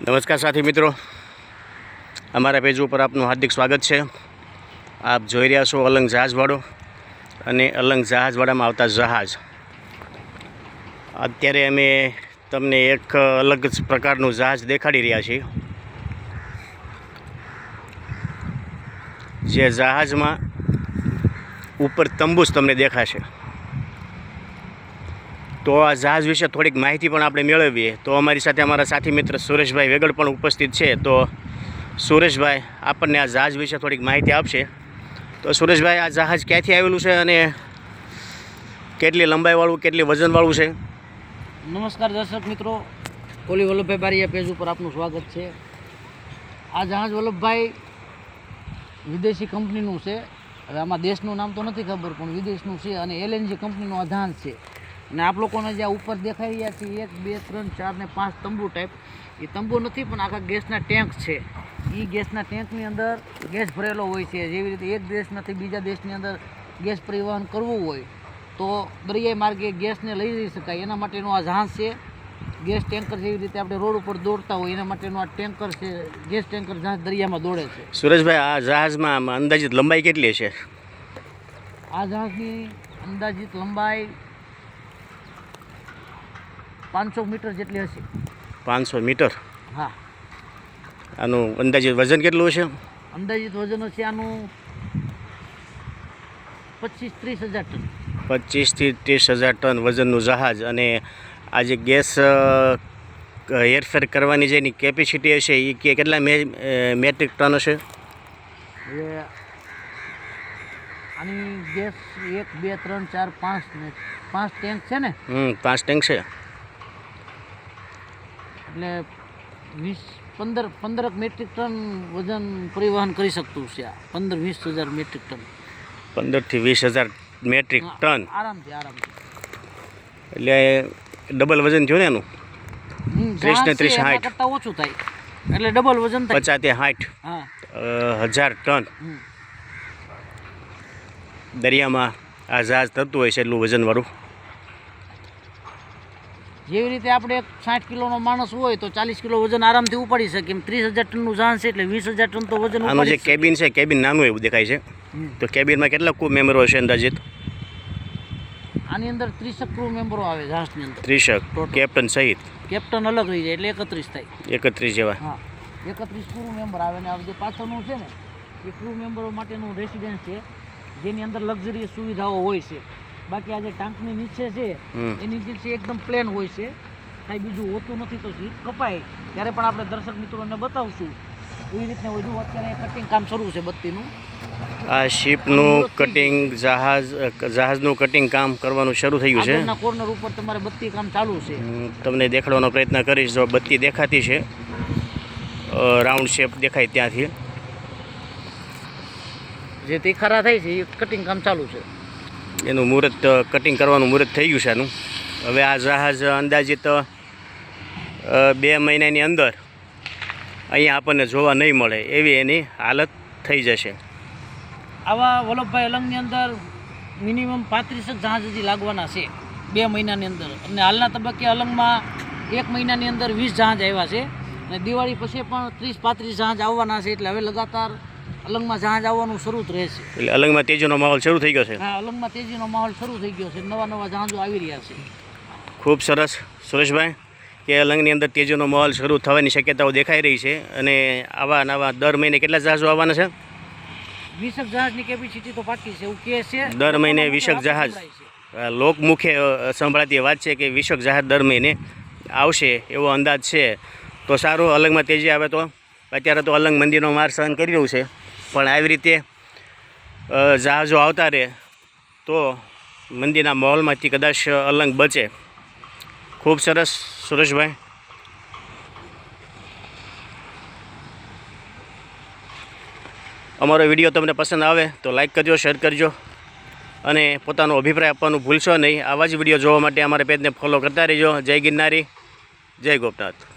નમસ્કાર સાથી મિત્રો. અમારા પેજ ઉપર આપનું હાર્દિક સ્વાગત છે. આપ જોઈ રહ્યા છો અલંગ જહાજવાડો અને અલંગ જહાજવાડામાં આવતા જહાજ. અત્યારે અમે તમને એક અલગ જ પ્રકારનું જહાજ દેખાડી રહ્યા છીએ. જે જહાજમાં ઉપર તંબુસ તમને દેખાશે. તો આ જહાજ વિશે થોડીક માહિતી પણ આપણે મેળવીએ. તો અમારી સાથે અમારા સાથી મિત્ર સુરેશભાઈ વેગડ પણ ઉપસ્થિત છે. તો સુરેશભાઈ, આપણને આ જહાજ વિશે થોડીક માહિતી આપશે. તો સુરેશભાઈ, આ જહાજ ક્યાંથી આવેલું છે અને કેટલી લંબાઈવાળું, કેટલી વજનવાળું છે? નમસ્કાર દર્શક મિત્રો. કોલી વલ્લભભાઈ બારીયા પેજ ઉપર આપનું સ્વાગત છે. આ જહાજ વલ્લભભાઈ વિદેશી કંપનીનું છે. હવે આમાં દેશનું નામ તો નથી ખબર, પણ વિદેશનું છે અને એલએનજી કંપનીનું આ જહાજ છે. અને આપ લોકોને જે ઉપર દેખાઈ રહ્યા છે એક બે ત્રણ ચાર ને પાંચ તંબુ ટાઈપ એ તંબુ નથી પણ આખા ગેસના ટેન્ક છે. એ ગેસના ટેન્કની અંદર ગેસ ભરેલો હોય છે. જેવી રીતે એક દેશમાંથી બીજા દેશની અંદર ગેસ પરિવહન કરવું હોય તો દરિયાઈ માર્ગે ગેસને લઈ જઈ શકાય. એના માટેનો આ જહાજ છે. ગેસ ટેન્કર જેવી રીતે આપણે રોડ ઉપર દોડતા હોય એના માટેનું આ ટેન્કર છે. ગેસ ટેન્કર જહાજ દરિયામાં દોડે છે. સુરેશભાઈ આ જહાજમાં અંદાજિત લંબાઈ કેટલી છે આ જહાજની અંદાજિત લંબાઈ પાંચસો મીટર જેટલી હશે. પાંચસો મીટર? હા. આનું અંદાજિત વજન કેટલું છે અંદાજિત વજન હશે આનું પચીસ ત્રીસ હજાર ટન. પચીસથી ત્રીસ હજાર ટન વજનનું જહાજ અને આ જે ગેસ હેરફેર કરવાની જે એની કેપેસિટી હશે એ કેટલા મે મેટ્રિક ટન હશે? આની ગેસ એક બે ત્રણ ચાર પાંચ પાંચ ટેન્ક છે ને? હમ પાંચ ટેન્ક છે. એટલે વીસ પંદર પંદરક મેટ્રિક ટન વજન પરિવહન કરી શકતું છે આ. પંદર વીસ હજાર મેટ્રિક ટન પંદરથી વીસ હજાર મેટ્રિક ટન આરામથી આરામથી. એટલે ડબલ વજન થયું ને એનું? ત્રીસ ને ત્રીસ સાઠ. કરતાં ઓછું થાય. એટલે ડબલ વજન થાય. પચાસથી સાઠ હજાર ટન દરિયામાં આ જહાજ થતું હોય છે એટલું વજનવાળું જેવી રીતે આપણે એક સાઠ કિલોનો માણસ હોય તો ચાલીસ કિલો વજન આરામથી ઉપાડી શકે એમ ત્રીસ હજાર ટનનું જાણ છે એટલે વીસ હજાર ટન તો વજન આનું જે કેબિન છે કેબિન નાનું એવું દેખાય છે. તો કેબિનમાં કેટલા કુ મેમ્બરો હશે અંદાજિત? આની અંદર ત્રીસક ક્રૂ મેમ્બરો આવે જહાજની અંદર. ત્રીસક. કેપ્ટન સહિત? કેપ્ટન અલગ રહી જાય એટલે એકત્રીસ થાય. એકત્રીસ જેવા. હા. એકત્રીસ ક્રૂ મેમ્બર આવે ને આ જે પાછળનું છે ને એ ક્રૂ મેમ્બરો માટેનું રેસિડેન્સ છે. જેની અંદર લક્ઝરી સુવિધાઓ હોય છે. બાકી આ જે ટાંકની નીચે છે એની નીચે છે એકદમ પ્લેન હોય છે. કાંઈ બીજું હોતું નથી તો સીટ કપાય. ત્યારે પણ આપણે દર્શક મિત્રોને બતાવશું. એવી રીતને વધુ અત્યારે કટિંગ કામ શરૂ છે બત્તીનું. આ શિપનું કટિંગ જહાજ જહાજનું કટિંગ કામ કરવાનું શરૂ થયું છે. કોર્નર ઉપર તમારે બત્તી કામ ચાલુ છે. તમને દેખાડવાનો પ્રયત્ન કરીશ જો બત્તી દેખાતી છે રાઉન્ડ શેપ દેખાય ત્યાંથી. જે તીખારા થાય છે એ કટિંગ કામ ચાલુ છે. એનું મુહૂર્ત કટિંગ કરવાનું મુહૂર્ત થઈ ગયું છે આનું હવે આ જહાજ અંદાજિત બે મહિનાની અંદર અહીંયા આપણને જોવા નહીં મળે એવી એની હાલત થઈ જશે. આવા વલ્લભભાઈ અલંગની અંદર મિનિમમ પાંત્રીસ જ જહાજ હજી લાગવાના છે બે મહિનાની અંદર. અને હાલના તબક્કે અલંગમાં એક મહિનાની અંદર વીસ જહાજ આવ્યા છે. અને દિવાળી પછી પણ ત્રીસ પાંત્રીસ જહાજ આવવાના છે, એટલે હવે લગાતાર અલંગમાં જહાજ આવવાનું શરૂ રહેશે. એટલે અલંગમાં તેજીનો માહોલ શરૂ થઈ ગયો છે? હા અલંગમાં તેજીનો માહોલ શરૂ થઈ ગયો છે. નવા નવા જહાજો આવી રહ્યા છે. ખૂબ સરસ. સુરેશભાઈ કે અલંગની અંદર તેજીનો માહોલ શરૂ થવાની શક્યતાઓ દેખાઈ રહી છે અને આવા નવા દર મહિને કેટલા જહાજો આવવાના છે? વીસક જહાજની કેપેસિટી તો પાકી છે એવું કહે છે. દર મહિને વિશક જહાજ. લોકમુખે સંભળાતી વાત છે કે વિશક જહાજ દર મહિને આવશે એવો અંદાજ છે. તો સારું અલંગમાં તેજી આવે તો? અત્યારે તો અલંગ મંદિરનો માર સહન કરી રહ્યું છે. પણ આવી રીતે જહાજો આવતા રહે તો મંદિરના માહોલમાંથી કદાચ અલંગ બચે. ખૂબ સરસ, સુરેશભાઈ. અમારો વીડિયો તમને પસંદ આવે તો લાઈક કરજો, શેર કરજો અને પોતાનો અભિપ્રાય આપવાનું ભૂલશો નહીં. આવા જ વીડિયો જોવા માટે અમારા પેજને ફોલો કરતા રહેજો. જય ગિરનારી, જય ગોપનાથ.